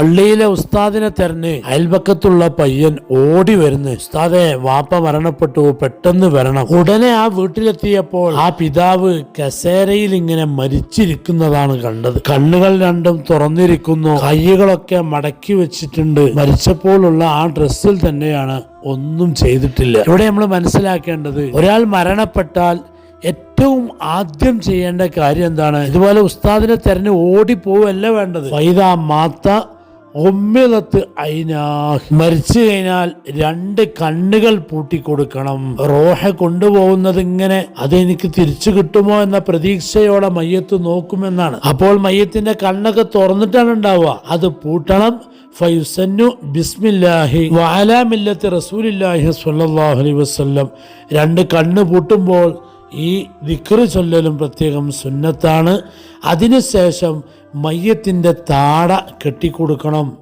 പള്ളിയിലെ ഉസ്താദിനെ തെരഞ്ഞ് അയൽപക്കത്തുള്ള പയ്യൻ ഓടി വരുന്നു. ഉസ്താദെ വാപ്പ മരണപ്പെട്ടു പെട്ടെന്ന് വരണം. ഉടനെ ആ വീട്ടിലെത്തിയപ്പോൾ ആ പിതാവ് കസേരയിൽ ഇങ്ങനെ മരിച്ചിരിക്കുന്നതാണ് കണ്ടത്. കണ്ണുകൾ രണ്ടും തുറന്നിരിക്കുന്നു. കൈകളൊക്കെ മടക്കി വെച്ചിട്ടുണ്ട്. മരിച്ചപ്പോഴുള്ള ആ ഡ്രസ്സിൽ തന്നെയാണ് ഒന്നും ചെയ്തിട്ടില്ല. ഇവിടെ നമ്മൾ മനസ്സിലാക്കേണ്ടത് ഒരാൾ മരണപ്പെട്ടാൽ ഏറ്റവും ആദ്യം ചെയ്യേണ്ട കാര്യം എന്താണ്? ഇതുപോലെ ഉസ്താദിനെ തെരഞ്ഞ് ഓടിപ്പോവല്ല വേണ്ടത്. വൈദ മാത്ത ഒമ്മിലത്ത് അയിനാ മരിച്ചു കഴിഞ്ഞാൽ രണ്ട് കണ്ണുകൾ പൂട്ടിക്കൊടുക്കണം. റോഹ കൊണ്ടുപോകുന്നത് ഇങ്ങനെ അതെനിക്ക് തിരിച്ചു കിട്ടുമോ എന്ന പ്രതീക്ഷയോടെ മയ്യത്ത് നോക്കുമെന്നാണ്. അപ്പോൾ മയ്യത്തിന്റെ കണ്ണൊക്കെ തുറന്നിട്ടാണ് ഉണ്ടാവുക. അത് പൂട്ടണം. ഫൈസന്നു ബിസ്മില്ലാഹി വാലാമില്ലത്ത് റസൂലില്ലാഹി സ്വല്ലല്ലാഹു അലൈഹി വസല്ലം. രണ്ട് കണ്ണ് പൂട്ടുമ്പോൾ ഈ ദിക്റ് ചൊല്ലലും പ്രത്യേകം സുന്നത്താണ്. അതിനുശേഷം മയ്യത്തിന്റെ താട കെട്ടിക്കൊടുക്കണം.